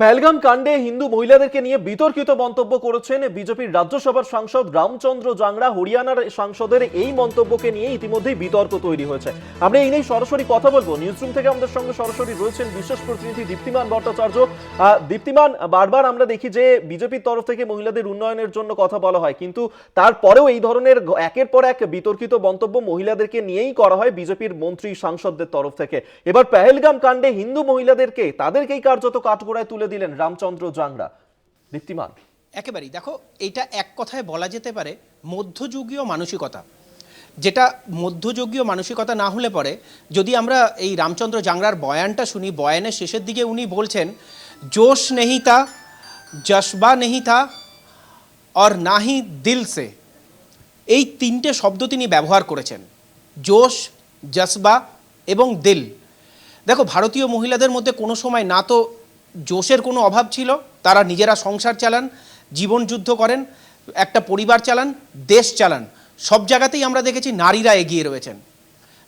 পেহেলগাম কাণ্ডে হিন্দু মহিলাদেরকে নিয়ে বিতর্কিত মন্তব্য করেছেন বিজেপির রাজ্যসভার সাংসদ রামচন্দ্র জাংরা হরিয়ানার সাংসদের এই মন্তব্যকে নিয়ে ইতিমধ্যেই বিতর্ক তৈরি হয়েছে। আমরা এই নিয়ে সরাসরি কথা বলব। নিউজরুম থেকে আমাদের সঙ্গে সরাসরি রয়েছেন বিশেষ প্রতিনিধি দীপ্তিমান ভট্টাচার্য। দীপ্তিমান, বারবার আমরা দেখি যে বিজেপির তরফ থেকে মহিলাদের উন্নয়নের জন্য কথা বলা হয়। কিন্তু তারপরেও এই ধরনের একের পর এক বিতর্কিত মন্তব্য মহিলাদেরকে নিয়েই করা হয় বিজেপির মন্ত্রী সাংসদদের তরফ থেকে। এবার পেহেলগাম কাণ্ডে হিন্দু মহিলাদেরকে তাদেরকেই কার্যত কাঠগোড়ায় তুলে দিলেন রামচন্দ্র জাংরা দীপ্তিমান একেবারেই। দেখো এটা এক কথায় বলা যেতে পারে মধ্যযুগীয় মানসিকতা। যেটা মধ্যযুগীয় মানসিকতা না হলে পরে, যদি আমরা এই রামচন্দ্র জাংরার বয়ানটা শুনি, বয়ানের শেষের দিকে উনি বলছেন, জোশ নেহি তা জশবা নেহি থা और না হি দিল সে। এই তিনটে শব্দ তিনি ব্যবহার করেছেন, জোশ জসবা এবং দিল। দেখো, ভারতীয় মহিলাদের মধ্যে কোনো সময় না তো জোশের কোনো অভাব ছিল? তারা নিজেরা সংসার চালান, জীবন যুদ্ধ করেন, একটা পরিবার চালান, দেশ চালান। সব জায়গাতেই আমরা দেখেছি নারীরা এগিয়ে রয়েছেন।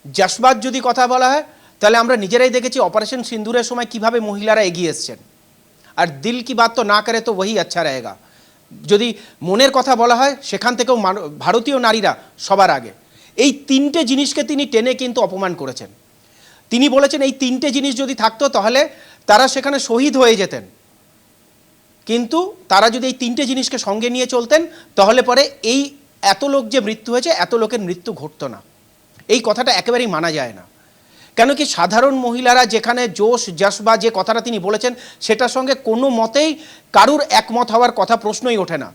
জাসবাদ যদি কথা বলা হয়, তাহলে আমরা নিজেরাই দেখেছি অপারেশন সিন্দুরের সময় কীভাবে মহিলারা এগিয়ে এসছেন। আর দিল কি বাত তো না করে তো ওই আচ্ছা রয়েগা যদি মনের কথা বলা হয়, সেখান থেকেও ভারতীয় নারীরা সবার আগে। এই তিনটে জিনিসকে তিনি টেনে কিন্তু অপমান করেছেন। তিনি বলেছেন, এই তিনটে জিনিস যদি থাকতো তাহলে তারা সেখানে শহীদ হয়ে যেতেন। কিন্তু তারা যদি এই তিনটে জিনিসকে সঙ্গে নিয়ে চলতেন, তাহলে পরে এই এত লোক যে মৃত্যু হয়েছে, এত লোকের মৃত্যু ঘটতো না। এই কথাটা একেবারেই মানা যায় না। কেন কি সাধারণ মহিলারা যেখানে জোশ জশবা যে কথাটা তিনি বলেছেন, সেটার সঙ্গে কোনো মতেই কারুর একমত হওয়ার কথা প্রশ্নই ওঠে না।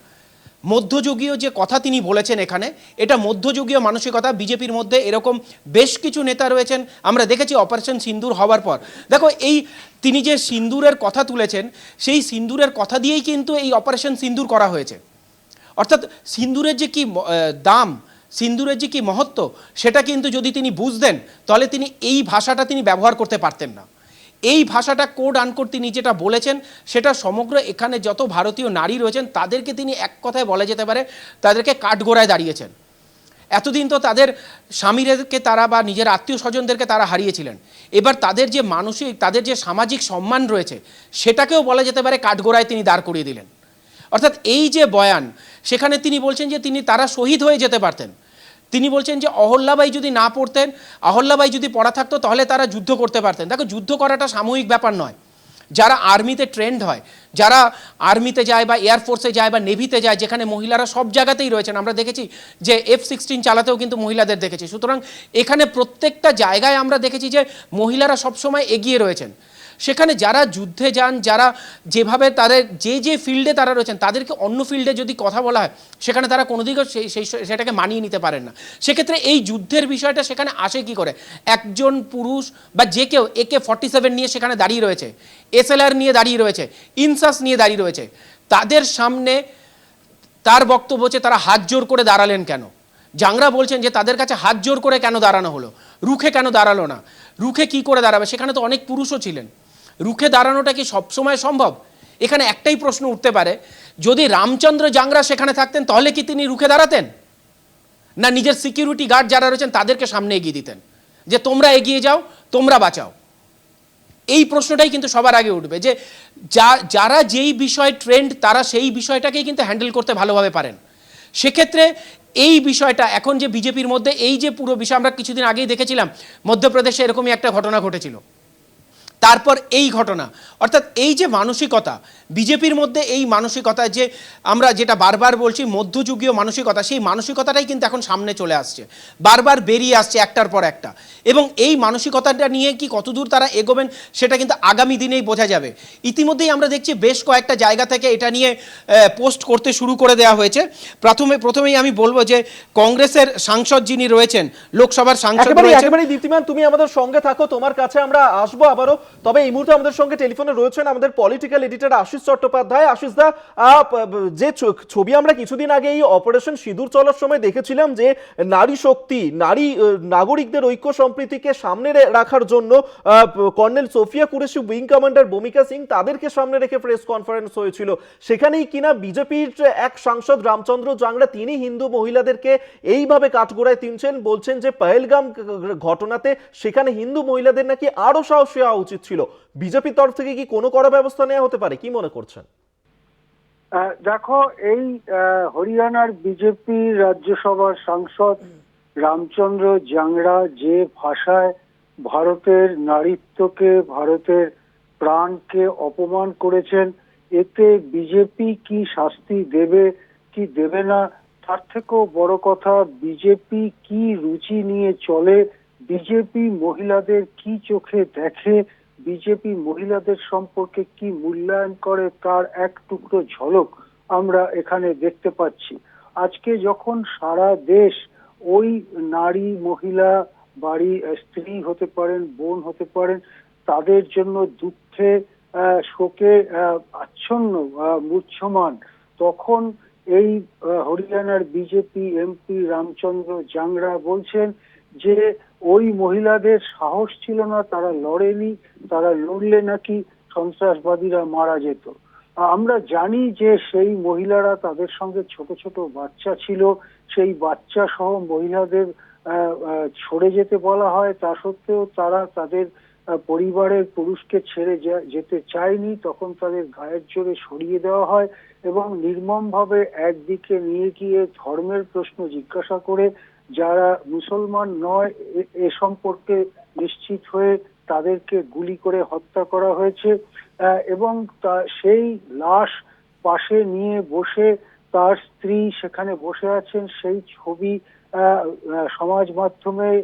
মধ্যযুগীয় যে কথা তিনি বলেছেন এখানে, এটা মধ্যযুগীয় মানসিকতা, বিজেপির মধ্যে এরকম বেশ কিছু নেতা রয়েছেন, আমরা দেখেছি অপারেশন সিন্দুর হওয়ার পর। দেখো, এই তিনি যে সিন্দুরের কথা তুলেছেন, সেই সিন্দুরের কথা দিয়েই কিন্তু এই অপারেশন সিন্দুর করা হয়েছে। অর্থাৎ সিন্দুরের যে কি দাম, সিন্দুরের যে কি মহত্ব, সেটা কিন্তু যদি তিনি বুঝতেন, তাহলে তিনি এই ভাষাটা তিনি ব্যবহার করতে পারতেন না। এই ভাষাটা কোড আনকোড তিনি যেটা বলেছেন, সেটা সমগ্র এখানে যত ভারতীয় নারী রয়েছেন, তাদেরকে তিনি এক কথায় বলা যেতে পারে, তাদেরকে কাঠগোড়ায় দাঁড়িয়েছেন। এতদিন তো তাদের স্বামীদেরকে তারা বা নিজের আত্মীয় স্বজনদেরকে তারা হারিয়েছিলেন। এবার তাদের যে মানসিক, তাদের যে সামাজিক সম্মান রয়েছে, সেটাকেও বলা যেতে পারে কাঠগোড়ায় তিনি দাঁড় করিয়ে দিলেন। অর্থাৎ এই যে বয়ান, সেখানে তিনি বলছেন যে তিনি তারা শহীদ হয়ে যেতে পারতেন। তিনি বলছেন যে অহল্যাবাই যদি না পড়তেন, অহল্যাবাই যদি পড়া থাকতো, তাহলে তারা যুদ্ধ করতে পারতেন। দেখো, যুদ্ধ করাটা সাময়িক ব্যাপার নয়। যারা আর্মিতে ট্রেন্ড হয়, যারা আর্মিতে যায় বা এয়ারফোর্সে যায় বা নেভিতে যায়, যেখানে মহিলারা সব জায়গাতেই রয়েছেন, আমরা দেখেছি যে এফ সিক্সটিন চালাতেও কিন্তু মহিলাদের দেখেছি। সুতরাং এখানে প্রত্যেকটা জায়গায় আমরা দেখেছি যে মহিলারা সবসময় এগিয়ে রয়েছেন। সেখানে যারা যুদ্ধে যান, যারা যেভাবে তাদের যে যে ফিল্ডে তারা রয়েছেন, তাদেরকে অন্য ফিল্ডে যদি কথা বলা হয়, সেখানে তারা কোনো দিকেও সেই সেই, সেটাকে মানিয়ে নিতে পারেন না। সেক্ষেত্রে এই যুদ্ধের বিষয়টা সেখানে আসে কি করে? একজন পুরুষ বা যে কেউ একে ফর্টি সেভেন নিয়ে সেখানে দাঁড়িয়ে রয়েছে এসএলআর নিয়ে দাঁড়িয়ে রয়েছে, ইনসাস নিয়ে দাঁড়িয়ে রয়েছে, তাদের সামনে তার বক্তব্য হচ্ছে, তারা হাত জোর করে দাঁড়ালেন কেন? জাংরা বলছেন যে, তাদের কাছে হাত জোর করে কেন দাঁড়ানো হলো? রুখে কেন দাঁড়াল না? রুখে কি করে দাঁড়াবে? সেখানে তো অনেক পুরুষও ছিলেন। রুখে দাঁড়ানোটা কি সবসময় সম্ভব? এখানে একটাই প্রশ্ন উঠতে পারে, যদি রামচন্দ্র জাংরা সেখানে থাকতেন, তাহলে কি তিনি রুখে দাঁড়াতেন? না নিজের সিকিউরিটি গার্ড যারা রয়েছেন, তাদেরকে সামনে এগিয়ে দিতেন? যে তোমরা এগিয়ে যাও, তোমরা বাঁচাও। এই প্রশ্নটাই কিন্তু সবার আগে উঠবে, যে যা, যারা যেই বিষয় ট্রেন্ড তারা সেই বিষয়টাকেই কিন্তু হ্যান্ডেল করতে ভালোভাবে পারেন। সেক্ষেত্রে এই বিষয়টা, এখন যে বিজেপির মধ্যে, এই যে পুরো বিষয়, আমরা কিছুদিন আগেই দেখেছিলাম, মধ্যপ্রদেশে এরকমই একটা ঘটনা ঘটেছিল। তারপর এই ঘটনা। অর্থাৎ এই যে মানসিকতা বিজেপির মধ্যে এই মানসিকতা যে আমরা যেটা বারবার বলছি মধ্যযুগীয় মানসিকতা সেই মানসিকতাটাই কিন্তু এখন সামনে চলে আসছে। বারবার বেরিয়ে আসছে একটার পর একটা। এবং এই মানসিকতাটা নিয়ে কি কতদূর তারা এগোবেন সেটা কিন্তু আগামী দিনেই বোঝা যাবে। ইতিমধ্যেই আমরা দেখছি বেশ কয়েকটা জায়গা থেকে এটা নিয়ে পোস্ট করতে শুরু করে দেওয়া হয়েছে। প্রথমে প্রথমেই আমি বলব যে কংগ্রেসের সাংসদ যিনি রয়েছেন লোকসভার সাংসদ রয়েছেন দীপ্তিমান তুমি আমাদের সঙ্গে থাকো তোমার কাছে আমরা আসব আবারও। তবে এই মুহূর্তে আমাদের সঙ্গে টেলিফোনে রয়েছেন আমাদের পলিটিক্যাল এডিটর আশিস চট্টোপাধ্যায়। আশিস দা যে ছবি আমরা কিছুদিন আগে এই অপারেশন সিঁদুর চলার সময় দেখেছিলাম যে নারী শক্তি, নারী নাগরিকদের ঐক্য সম্প্রীতিকে সামনে রাখার জন্য colonel Sofiya Qureshi, wing commander Bhumika Singh তাদেরকে সামনে রেখে প্রেস কনফারেন্স হয়েছিল। সেখানেই কিনা বিজেপির এক সাংসদ রামচন্দ্র জাংরা তিনি হিন্দু মহিলাদেরকে এইভাবে কাঠগোড়ায় তিনছেন, বলছেন যে পহেলগাম ঘটনাতে সেখানে হিন্দু মহিলাদের নাকি আরও সাহসী হওয়া উচিত উচিত ছিল। বিজেপির তরফ থেকে কি কোনো কড়া ব্যবস্থা নেওয়া হতে পারে? কি মনে করছেন? দেখো, এই হরিয়ানার বিজেপি রাজ্যসভার সাংসদ রামচন্দ্র জাংরা যে ভাষায় ভারতের নারীত্বকে, ভারতের প্রাণকে অপমান করেছেন, এতে বিজেপি কি শাস্তি দেবে, কি দেবে না, তার থেকেও বড় কথা, বিজেপি কি রুচি নিয়ে চলে, বিজেপি মহিলাদের কি চোখে দেখে বিজেপি মহিলাদের সম্পর্কে কি মূল্যায়ন করে তার এক টুকরো ঝলক আমরা এখানে দেখতে পাচ্ছি। আজকে যখন সারা দেশ ওই নারী মহিলা বাড়ি স্ত্রী হতে পারেন, বোন হতে পারেন, তাদের জন্য দুঃখে শোকে আচ্ছন্ন মূর্ছমান, তখন এই হরিয়ানার বিজেপি এমপি রামচন্দ্র জাংরা বলছেন যে ওই মহিলাদের সাহস ছিল না, তারা লড়েনি, তারা লড়লে নাকি সন্ত্রাসবাদীরা মারা যেত। আমরা জানি যে সেই মহিলারা তাদের সঙ্গে ছোট ছোট বাচ্চা ছিল, সেই বাচ্চা সহ মহিলাদের সরে যেতে বলা হয়। তা সত্ত্বেও তারা তাদের পরিবারের পুরুষকে ছেড়ে যেতে চায়নি। তখন তাদের গায়ের জোরে সরিয়ে দেওয়া হয় এবং নির্মমভাবে একদিকে নিয়ে গিয়ে ধর্মের প্রশ্ন জিজ্ঞাসা করে যারা মুসলমান নয়, এ- সম্পর্কে নিশ্চিত হয়ে তাদেরকে গুলি করে হত্যা করা হয়েছে এবং সেই লাশ পাশে নিয়ে বসে তার স্ত্রী সেখানে বসে আছেন, সেই ছবি সমাজ মাধ্যমে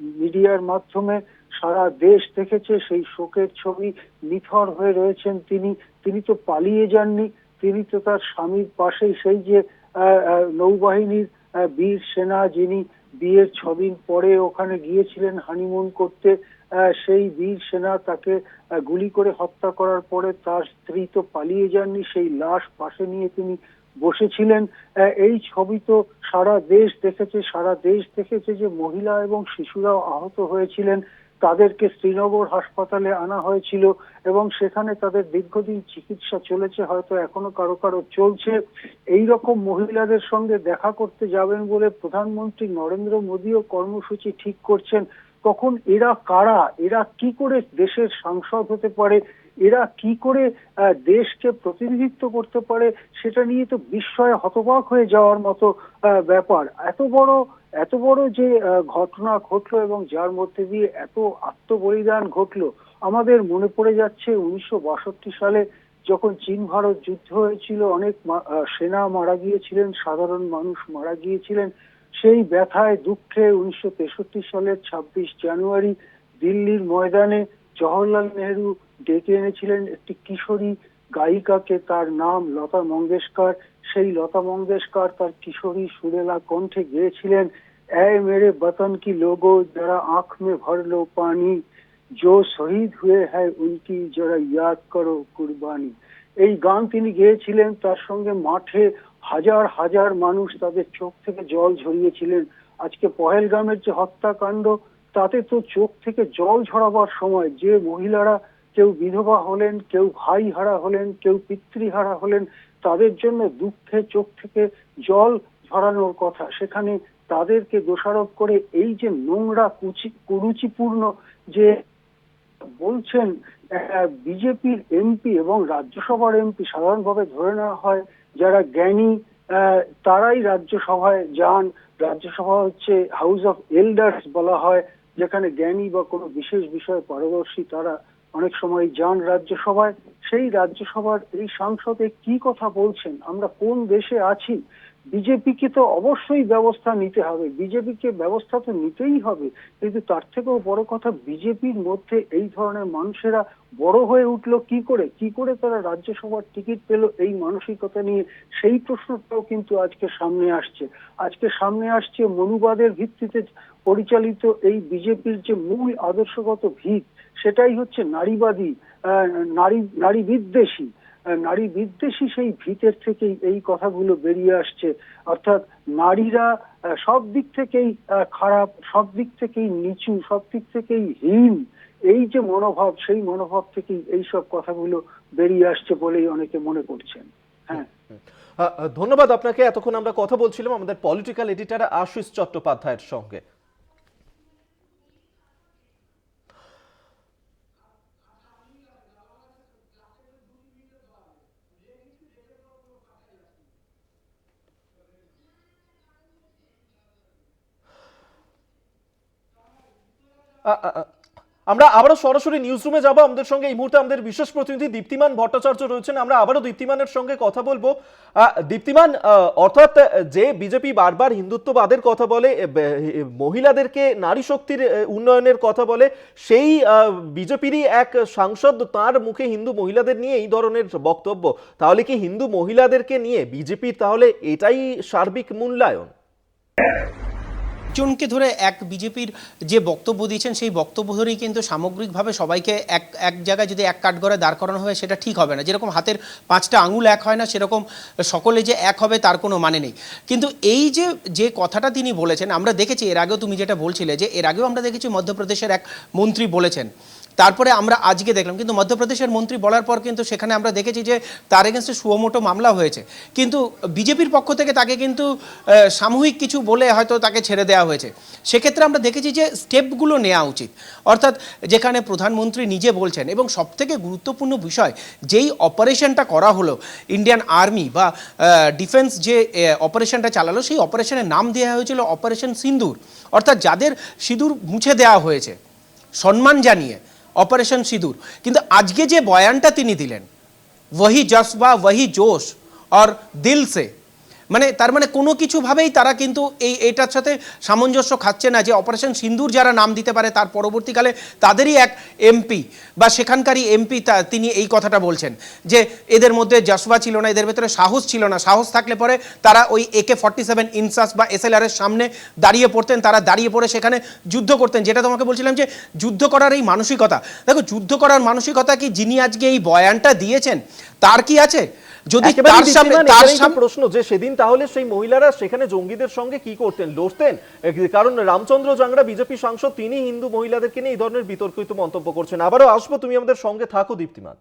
মিডিয়ার মাধ্যমে সারা দেশ দেখেছে, সেই শোকের ছবি নিথর হয়ে রয়েছেন তিনি তিনি তো পালিয়ে যাননি, তিনি তো তার স্বামীর পাশেই সেই যে নৌবাহিনীর বীর সেনা যিনি বিয়ের ছদিন পরে ওখানে গিয়েছিলেন হানিমুন করতে সেই বীর সেনা তাকে গুলি করে হত্যা করার পরে তার স্ত্রী তো পালিয়ে যাননি, সেই লাশ পাশে নিয়ে তিনি বসেছিলেন। এই ছবি তো সারা দেশ দেখেছে, সারা দেশ দেখেছে যে মহিলা এবং শিশুরাও আহত হয়েছিলেন। তাদেরকে শ্রীনগর হাসপাতালে আনা হয়েছিল এবং সেখানে তাদের দীর্ঘদিন চিকিৎসা চলেছে, হয়তো এখনও কারও কারও চলছে। এই রকম মহিলাদের সঙ্গে দেখা করতে যাবেন বলে প্রধানমন্ত্রী নরেন্দ্র মোদীও কর্মসূচি ঠিক করছেন। তখন এরা কারা? এরা কি করে দেশের সাংসদ হতে পারে? এরা কি করে দেশকে প্রতিনিধিত্ব করতে পারে সেটা নিয়ে তো বিস্ময়ে হতবাক হয়ে যাওয়ার মতো ব্যাপার। এত বড় এত বড় যে ঘটনা ঘটলো এবং যার মধ্যে দিয়ে এত আত্মবলিদান ঘটলো, আমাদের মনে পড়ে যাচ্ছে উনিশশো বাষট্টি সালে যখন চীন ভারত যুদ্ধ হয়েছিল, অনেক সেনা মারা গিয়েছিলেন, সাধারণ মানুষ মারা গিয়েছিলেন। সেই ব্যথায়, দুঃখে উনিশশো তেষট্টি সালের ছাব্বিশ জানুয়ারি দিল্লির ময়দানে জওহরলাল নেহরু ডেকে এনেছিলেন একটি কিশোরী গায়িকাকে তার নাম লতা মঙ্গেশকর। সেই লতা মঙ্গেশকর তার কিশোরী সুরেলা কণ্ঠে গেয়েছিলেন এ মেরে বতন কি লোগো, যারা আঁখ মে ভর লো পানি। जो শহীদ হুয়ে হ্যায়, উনকি যারা ইয়াদ করো কুরবানি। এই গান তিনি গেয়েছিলেন, তার সঙ্গে মাঠে হাজার হাজার মানুষ তাদের চোখ থেকে জল ঝরিয়েছিলেন। আজকে পহেলগামের যে হত্যাকাণ্ড, তাতে তো চোখ থেকে জল ঝরাবার সময় যে মহিলারা কেউ বিধবা হলেন, কেউ ভাই হারা হলেন, কেউ পিতৃহারা হলেন, তাদের জন্য দুঃখে চোখ থেকে জল ঝরানোর কথা। সেখানে তাদেরকে দোষারোপ করে এই যে নোংরা কুচি, কুরুচিপূর্ণ যে বলছেন বিজেপির এমপি এবং রাজ্যসভার এমপি সাধারণভাবে ধরে নেওয়া হয়, যারা জ্ঞানী তারাই রাজ্যসভায় যান। রাজ্যসভা হচ্ছে হাউস অফ এল্ডার্স বলা হয়, যেখানে জ্ঞানী বা কোনো বিশেষ বিষয়ে পারদর্শী তারা অনেক সময় যান রাজ্যসভায়, সেই রাজ্যসভার এই সাংসদে কি কথা বলছেন? আমরা কোন দেশে আছি? বিজেপিকে তো অবশ্যই ব্যবস্থা নিতে হবে। বিজেপিকে ব্যবস্থা তো নিতেই হবে। কিন্তু তার থেকেও বড় কথা, বিজেপির মধ্যে এই ধরনের মানুষেরা বড় হয়ে উঠল কি করে? কি করে তারা রাজ্যসভার টিকিট পেল এই মানসিকতা নিয়ে? সেই প্রশ্নটাও কিন্তু আজকে সামনে আসছে। আজকে সামনে আসছে মনুবাদের ভিত্তিতে পরিচালিত এই বিজেপির যে মূল আদর্শগত ভিত সেটাই হচ্ছে নারীবাদী নারী নারী বিদ্বেষী। নারী বিদ্বেষী সেই ভিতের থেকেই এই কথাগুলো বেরিয়ে আসছে। অর্থাৎ নারীরা সব দিক থেকেই খারাপ, সব দিক থেকেই নিচু, সব দিক থেকেই হীন। এই যে মনোভাব, সেই মনোভাব থেকেই এই সব কথাগুলো বেরিয়ে আসছে বলেই অনেকে মনে করছেন। হ্যাঁ। ধন্যবাদ আপনাকে। এতক্ষণ আমরা কথা বলছিলাম আমাদের পলিটিক্যাল এডিটার আশিস চট্টোপাধ্যায়ের সঙ্গে। আমরা আবারও সরাসরি নিউজ রুমে যাব। আমাদের সঙ্গে এই মুহূর্তে আমাদের বিশেষ প্রতিনিধি দীপ্তিমান ভট্টাচার্য রয়েছেন। আমরা আবারও দীপ্তিমানের সঙ্গে কথা বলব। দীপ্তিমান অর্থাৎ যে বিজেপি বারবার হিন্দুত্ববাদের কথা বলে মহিলাদেরকে নারী শক্তির উন্নয়নের কথা বলে, সেই বিজেপিরই এক সাংসদ তার মুখে হিন্দু মহিলাদের নিয়ে এই ধরনের বক্তব্য। তাহলে কি হিন্দু মহিলাদেরকে নিয়ে বিজেপির তাহলে এটাই সার্বিক মূল্যায়ন? জনকে ধরে এক বিজেপির যে বক্তব্য দিয়েছেন, সেই বক্তব্য ধরেই কিন্তু সামগ্রিকভাবে সবাইকে এক এক জায়গায় যদি এক কাঠ কাঠগড়ে দাঁড় করানো হয়, সেটা ঠিক হবে না। যেরকম হাতের পাঁচটা আঙুল এক হয় না, সেরকম সকলে যে এক হবে, তার কোনো মানে নেই। কিন্তু এই যে যে কথাটা তিনি বলেছেন, আমরা দেখেছি, এর আগেও তুমি যেটা বলছিলে যে, এর আগেও আমরা দেখেছি মধ্যপ্রদেশের এক মন্ত্রী বলেছেন তারপরে আমরা আজকে দেখলাম, কিন্তু মধ্যপ্রদেশের মন্ত্রী বলার পর কিন্তু সেখানে আমরা দেখেছি যে তার এগেনস্টে সুমোটো মামলা হয়েছে। কিন্তু বিজেপির পক্ষ থেকে তাকে কিন্তু সামূহিক কিছু বলে হয়তো তাকে ছেড়ে দেওয়া হয়েছে। সেক্ষেত্রে আমরা দেখেছি যে স্টেপগুলো নেওয়া উচিত। অর্থাৎ যেখানে প্রধানমন্ত্রী নিজে বলছেন, এবং সবথেকে গুরুত্বপূর্ণ বিষয়, যেই অপারেশনটা করা হলো, ইন্ডিয়ান আর্মি বা ডিফেন্স যে অপারেশনটা চালালো, সেই অপারেশনের নাম দেওয়া হয়েছিল অপারেশন সিন্দুর। অর্থাৎ যাদের সিঁদুর মুছে দেওয়া হয়েছে, সম্মান জানিয়ে অপারেশন সিঁদুর কিন্তু আজকে যে বয়ানটা তিনি দিলেন ওয়াহি জসবা ওয়াহি জোশ আর দিল সে মানে তার মানে কোনো কিছুভাবেই তারা কিন্তু এই, এটার সাথে সামঞ্জস্য খাচ্ছে না যে অপারেশন সিন্দুর যারা নাম দিতে পারে তার পরবর্তীকালে তাদেরই এক এমপি বা সেখানকারই এমপি তিনি এই কথাটা বলছেন যে এদের মধ্যে জসবা ছিল না, এদের ভেতরে সাহস ছিল না। সাহস থাকলে পরে তারা ওই একে ফর্টি সেভেন ইনসাস বা এসএলআর এর সামনে দাঁড়িয়ে পড়তেন, তারা দাঁড়িয়ে পড়ে সেখানে যুদ্ধ করতেন। যেটা তোমাকে বলছিলাম যে যুদ্ধ করার এই মানসিকতা, দেখো যুদ্ধ করার মানসিকতা কি যিনি আজকে এই বয়ানটা দিয়েছেন, তার কি আছে? যদি তার সামনে তার সামনে প্রশ্ন যে সেদিন তাহলে সেই মহিলারা সেখানে জঙ্গিদের সঙ্গে কি করতেন লড়তেন? কারণ রামচন্দ্র জাংরা বিজেপি সাংসদ তিনি হিন্দু মহিলাদেরকে নিয়ে এই ধরনের বিতর্কিত মন্তব্য করছেন। আবারও আসব তুমি আমাদের সঙ্গে থাকো দীপ্তিমান।